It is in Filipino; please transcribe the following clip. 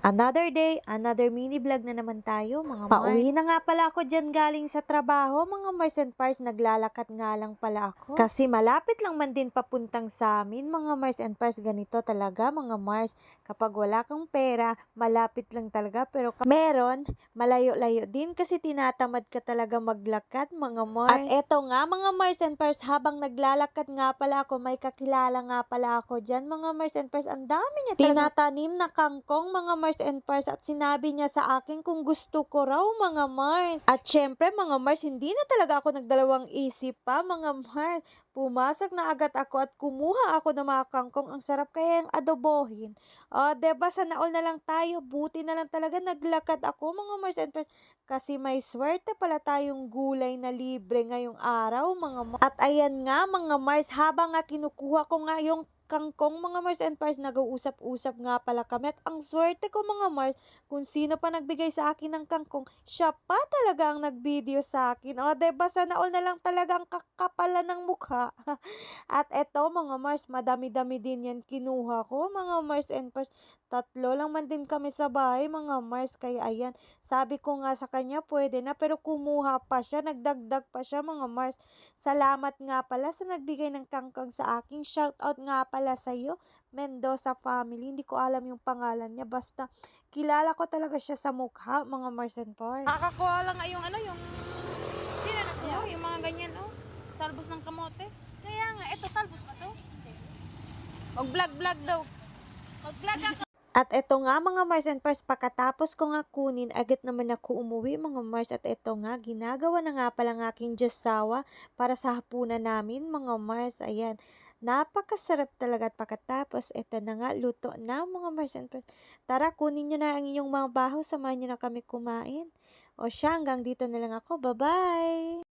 Another day, another mini vlog na naman tayo mga Mars. Pauwi na nga pala ako dyan galing sa trabaho mga Mars and Pars. Naglalakat nga lang pala ako. Kasi malapit lang man din papuntang sa amin mga Mars and Pars. Ganito talaga mga Mars. Kapag wala kang pera, malapit lang talaga. Pero meron, malayo-layo din kasi tinatamad ka talaga maglakad mga Mars. At eto nga mga Mars and Pars, habang naglalakad nga pala ako, may kakilala nga pala ako dyan mga Mars and Pars. Ang dami niya talaga tinatanim na kangkong mga Mars and Pars at sinabi niya sa akin kung gusto ko raw mga Mars. At syempre mga Mars, hindi na talaga ako nagdalawang isip pa mga Mars. Pumasok na agad ako at kumuha ako ng mga kangkong. Ang sarap kaya yung adobohin. O, diba sa naol na lang tayo. Buti na lang talaga naglakad ako mga Mars and Pars. Kasi may swerte pala tayong gulay na libre ngayong araw mga Mars. At ayan nga mga Mars, habang nga kinukuha ko nga yung kangkong mga Mars and Pars, nag-uusap-usap nga pala kami. At ang swerte ko mga Mars, kung sino pa nagbigay sa akin ng kangkong, siya pa talaga ang nag-video sa akin. O, diba sa naol na lang talaga ang kakapala ng mukha. At eto mga Mars, madami-dami din yan kinuha ko mga Mars and Pars. Tatlo lang man din kami sa bahay mga Mars. Kaya ayan, sabi ko nga sa kanya pwede na pero kumuha pa siya, nagdagdag pa siya mga Mars. Salamat nga pala sa nagbigay ng kangkong sa akin. Shout out nga pala sa iyo, Mendoza family. Hindi ko alam yung pangalan niya. Basta kilala ko talaga siya sa mukha mga and Pars. Nakakuha lang nga yung ano, yung... Sino na ko? Yung mga ganyan, oh. Talbos ng kamote. Kaya nga, eto, talbos ba to? Mag-vlog-vlog daw. Mag-vlog ako. At eto nga mga Mars and Pars, pagkatapos ko nga kunin, agad naman ako umuwi mga Mars. At eto nga, ginagawa na nga pala ng aking Diyosawa para sa hapunan namin mga Mars. Ayan, napakasarap talaga at pagkatapos, eto na nga, luto na mga Mars and Pars. Tara, kunin nyo na ang inyong mga baho, samahan nyo na kami kumain. O siya, hanggang dito na lang ako. Bye-bye!